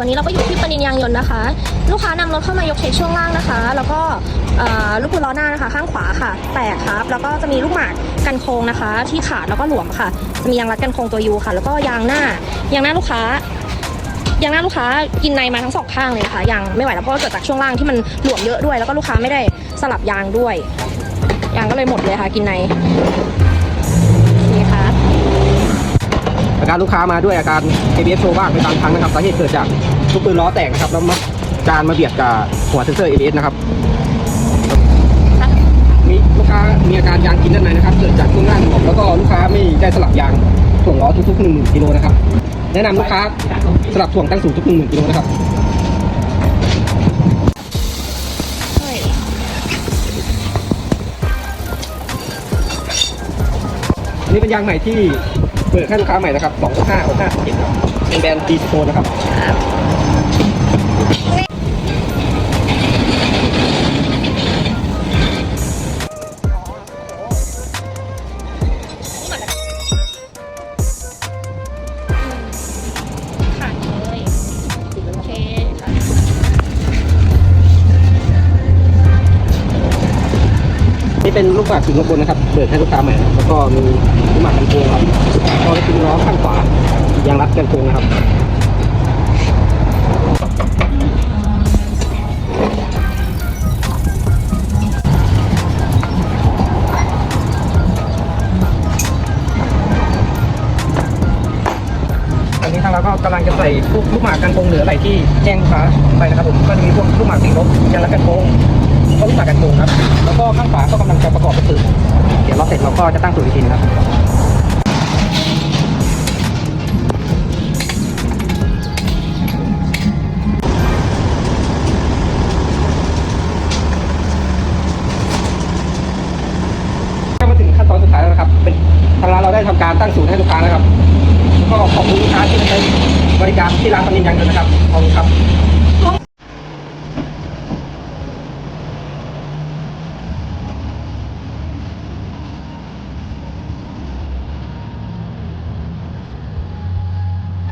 วันนี้เราก็อยู่ที่ปนินยางยนต์นะคะ ลูกค้านำรถเข้ามายกเช็คช่วงล่างนะคะ แล้วก็ลูกปืนล้อหน้านะคะ ข้างขวาค่ะ แตกครับ แล้วก็จะมีลูกหมากกันโค้งนะคะ ที่ขาดแล้วก็หลวมค่ะ จะมียางรัดกันโค้งตัวยูค่ะ แล้วก็ยางหน้ายางหน้าลูกค้ายางหน้าลูกค้ากินในมาทั้งสองข้างเลยนะคะยางไม่ไหวแล้วเพราะว่าเกิดจากช่วงล่างที่มันหลวมเยอะด้วย แล้วก็ลูกค้าไม่ได้สลับยางด้วยยางก็เลยหมดเลยค่ะ กินใน อาการลูกค้ามาด้วยอาการ ABS โชว์บ้างเป็นบางครั้งนะครับสาเหตุเกิดจากลูกปืนล้อแตกนะครับแล้วมาจานมาเบียดกับหัวเซนเซอร์ ABS นะครับมีลูกค้ามีอาการยางกินด้านในนะครับ เกิดจากช่วงล่างหลวมแล้วก็ลูกค้าไม่ได้สลับยางถ่วงล้อทุกๆหนึ่งหมื่นกิโลนะครับแนะนำลูกค้าสลับถ่วงตั้งสูงทุกหนึ่งหมื่นกิโลนะครับนนี้เป็นยางใหม่ที่ ปิดให้ลูกค้าใหม่นะครับ2 5 6 5 7ครับเป็นแบรนด์ดีโฟนนะครับข เป็นลูกบาศก์ถึงข้างบนนะครับเปิดให้ลูกค้าใหม่นะครับแล้วก็มีลูกหมากกันโกงครับก็ได้เป็นล้อข้างขวายางรัดกันโกงนะครับตอนนี้ทางเราก็กำลังจะใส่ลูกลูกหมากกันโกงเหลืออะไรที่แจ้งลูกค้าไปนะครับผมก็ ก็จะตั้งสูตรอีกทีนะครับก็มาถึงขั้นตอนสุดท้ายแล้วนะครับ เป็นทางร้านเราได้ทำการตั้งศูนย์ให้ลูกค้าแล้วครับ ก็ขอบคุณลูกค้าที่มาใช้บริการที่ร้านปนินยังยนนะครับขอบคุณครับ